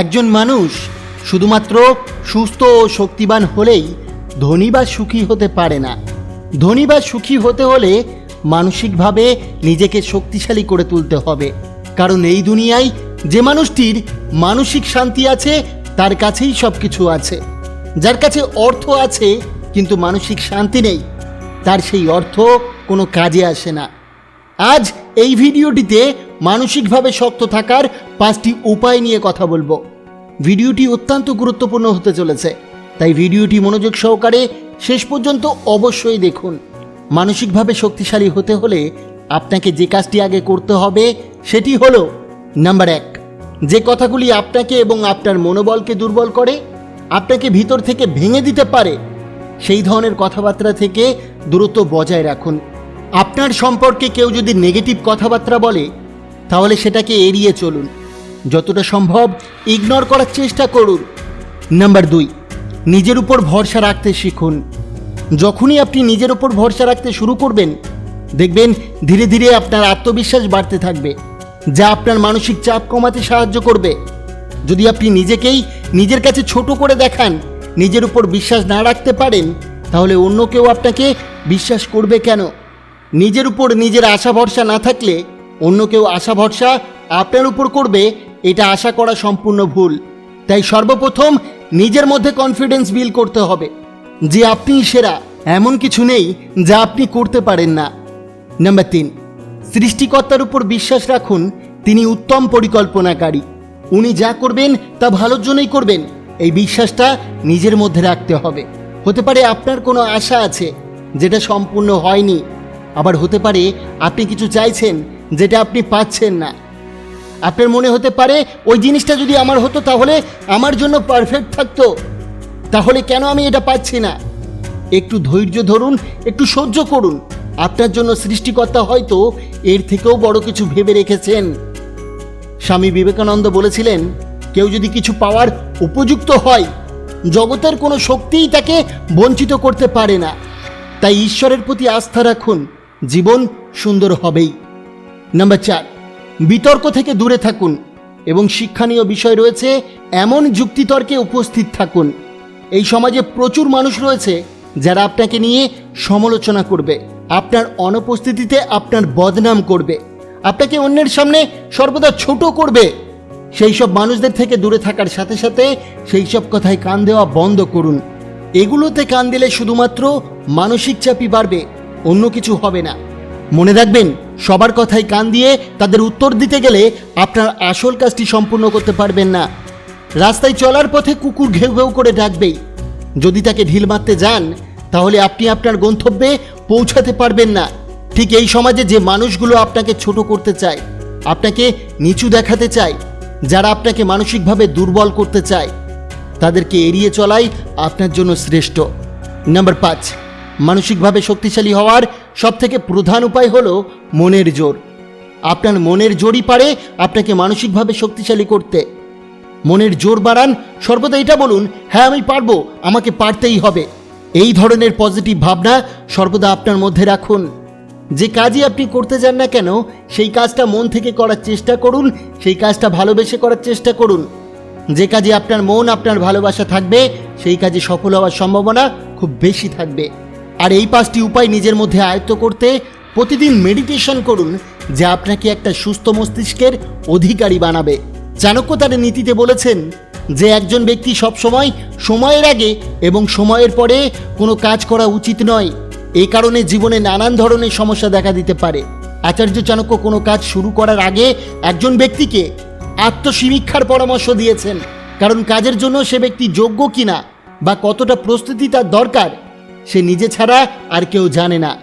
একজন মানুষ শুধুমাত্র সুস্থ ও শক্তিবান হলেই ধনী বা সুখী হতে পারে না। ধনী বা সুখী হতে হলে মানসিকভাবে নিজেকে শক্তিশালী করে তুলতে হবে। কারণ এই দুনিয়ায় যে মানুষটির মানসিক শান্তি আছে, তার কাছেই সব কিছু আছে। যার কাছে অর্থ আছে, কিন্তু মানসিক শান্তি নেই, তার সেই অর্থ কোনো কাজে আসে না। আজ এই ভিডিওটিতে মানসিকভাবে শক্ত থাকার পাঁচটি উপায় নিয়ে কথা বলব। ভিডিওটি অত্যন্ত গুরুত্বপূর্ণ হতে চলেছে, তাই ভিডিওটি মনোযোগ সহকারে শেষ পর্যন্ত অবশ্যই দেখুন। মানসিকভাবে শক্তিশালী হতে হলে আপনাকে যে কাজটি আগে করতে হবে, সেটি হলো, নাম্বার এক, যে কথাগুলি আপনাকে এবং আপনার মনোবলকে দুর্বল করে, আপনাকে ভিতর থেকে ভেঙে দিতে পারে, সেই ধরনের কথাবার্তা থেকে দূরত্ব বজায় রাখুন। আপনার সম্পর্কে কেউ যদি নেগেটিভ কথাবার্তা বলে তাহলে সেটাকে এড়িয়ে চলুন। যতটা সম্ভব ইগনোর করার চেষ্টা করুন। নাম্বার দুই, নিজের উপর ভরসা রাখতে শিখুন। যখনই আপনি নিজের উপর ভরসা রাখতে শুরু করবেন, দেখবেন ধীরে ধীরে আপনার আত্মবিশ্বাস বাড়তে থাকবে, যা আপনার মানসিক চাপ কমাতে সাহায্য করবে। যদি আপনি নিজেকেই নিজের কাছে ছোট করে দেখান, নিজের উপর বিশ্বাস না রাখতে পারেন, তাহলে অন্য কেউ আপনাকে বিশ্বাস করবে কেন? নিজের উপর নিজের আশা ভরসা না থাকলে অন্য কেউ আশা ভরসা আপনার উপর করবে, এটা আশা করা সম্পূর্ণ ভুল। তাই সর্বপ্রথম নিজের মধ্যে কনফিডেন্স বিল করতে হবে যে আপনি সেরা, এমন কিছু নেই যা আপনি করতে পারেন না। নাম্বার তিন, সৃষ্টিকর্তার উপর বিশ্বাস রাখুন, তিনি উত্তম পরিকল্পনাকারী। উনি যা করবেন, তা ভালোর জন্যই করবেন। এই বিশ্বাসটা নিজের মধ্যে রাখতে হবে। হতে পারে আপনার কোনো আশা আছে, যেটা সম্পূর্ণ হয়নি। আবার হতে পারে আপনি কিছু চাইছেন যেটা আপনি পাচ্ছেন না। আপনার মনে হতে পারে, ওই জিনিসটা যদি আমার হতো তাহলে আমার জন্য পারফেক্ট থাকতো। তাহলে কেন আমি এটা পাচ্ছি না? একটু ধৈর্য ধরুন, একটু সহ্য করুন। আপনার জন্য সৃষ্টিকর্তা হয়তো এর থেকেও বড় কিছু ভেবে রেখেছেন। স্বামী বিবেকানন্দ বলেছিলেন, কেউ যদি কিছু পাওয়ার উপযুক্ত হয়, জগতের কোনো শক্তিই তাকে বঞ্চিত করতে পারে না। তাই ঈশ্বরের প্রতি আস্থা রাখুন, জীবন সুন্দর হবেই। নাম্বার চার, বিতর্ক থেকে দূরে থাকুন এবং শিক্ষণীয় বিষয় রয়েছে এমন যুক্তিতর্কে উপস্থিত থাকুন। এই সমাজে প্রচুর মানুষ রয়েছে যারা আপনাকে নিয়ে সমালোচনা করবে, আপনার অনুপস্থিতিতে আপনার বদনাম করবে, আপনাকে অন্যের সামনে সর্বদা ছোট করবে। সেই সব মানুষদের থেকে দূরে থাকার সাথে সাথে সেই সব কথায় কান দেওয়া বন্ধ করুন। এগুলোতে কান দিলে শুধুমাত্র মানসিক চাপই বাড়বে, অন্য কিছু হবে না। মনে রাখবেন সবার কথায় কান দিয়ে তাদের উত্তর দিতে গেলে আপনার আসল কাজটি সম্পূর্ণ করতে পারবেন না। রাস্তায় চলার পথে কুকুর ঘেউ ঘেউ করে ডাকবেই। যদি তাকে ঢিল মারতে যান, তাহলে আপনি আপনার গন্তব্যে পৌঁছাতে পারবেন না। ঠিক এই সমাজে যে মানুষগুলো আপনাকে ছোট করতে চায়, আপনাকে নিচু দেখাতে চায়, যারা আপনাকে মানসিকভাবে দুর্বল করতে চায়, তাদেরকে এড়িয়ে চলাই আপনার জন্য শ্রেষ্ঠ। নাম্বার পাঁচ। মানসিকভাবে শক্তিশালী হওয়ার সবথেকে প্রধান উপায় হলো মনের জোর। আপনার মনের জোরই পারে আপনাকে মানসিকভাবে শক্তিশালী করতে। মনের জোর বাড়ান, সর্বদা এটা বলুন হ্যাঁ আমি পারব, আমাকে পারতেই হবে। এই ধরনের পজিটিভ ভাবনা সর্বদা আপনার মধ্যে রাখুন। যে কাজই আপনি করতে চান না কেন, সেই কাজটা মন থেকে করার চেষ্টা করুন, সেই কাজটা ভালোবেসে করার চেষ্টা করুন। যে কাজে আপনার মন, আপনার ভালোবাসা থাকবে, সেই কাজে সফল হওয়ার সম্ভাবনা খুব বেশি থাকবে। আর এই পাঁচটি উপায় নিজের মধ্যে আয়ত্ত করতে প্রতিদিন মেডিটেশন করুন, যা আপনাকে একটা সুস্থ মস্তিষ্কের অধিকারী বানাবে। চাণক্য তার নীতিতে বলেছেন যে, একজন ব্যক্তি সবসময় সময়ের আগে এবং সময়ের পরে কোনো কাজ করা উচিত নয়। এই কারণে জীবনে নানান ধরনের সমস্যা দেখা দিতে পারে। আচার্য চাণক্য কোনো কাজ শুরু করার আগে একজন ব্যক্তিকে আত্মসমীক্ষার পরামর্শ দিয়েছেন। কারণ কাজের জন্য সে ব্যক্তি যোগ্য কিনা বা কতটা প্রস্তুতি তার দরকার সে নিজে ছাড়া আর কেউ জানে না।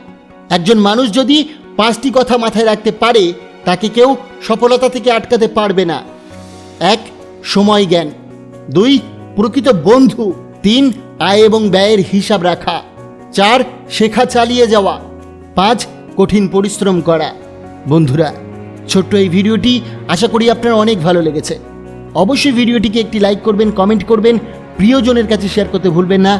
একজন মানুষ যদি পাঁচটি কথা মাথায় রাখতে পারে, তাকে কেউ সফলতা থেকে আটকাতে পারবে না। এক, সময় জ্ঞান। দুই, প্রকৃত বন্ধু। তিন, আয় এবং ব্যয়ের হিসাব রাখা। চার, শেখা চালিয়ে যাওয়া। পাঁচ, কঠিন পরিশ্রম করা। বন্ধুরা, ছোট্ট এই ভিডিওটি আশা করি আপনার অনেক ভালো লেগেছে। অবশ্যই ভিডিওটিকে একটি লাইক করবেন, কমেন্ট করবেন। প্রিয়জনের কাছে শেয়ার করতে ভুলবেন না।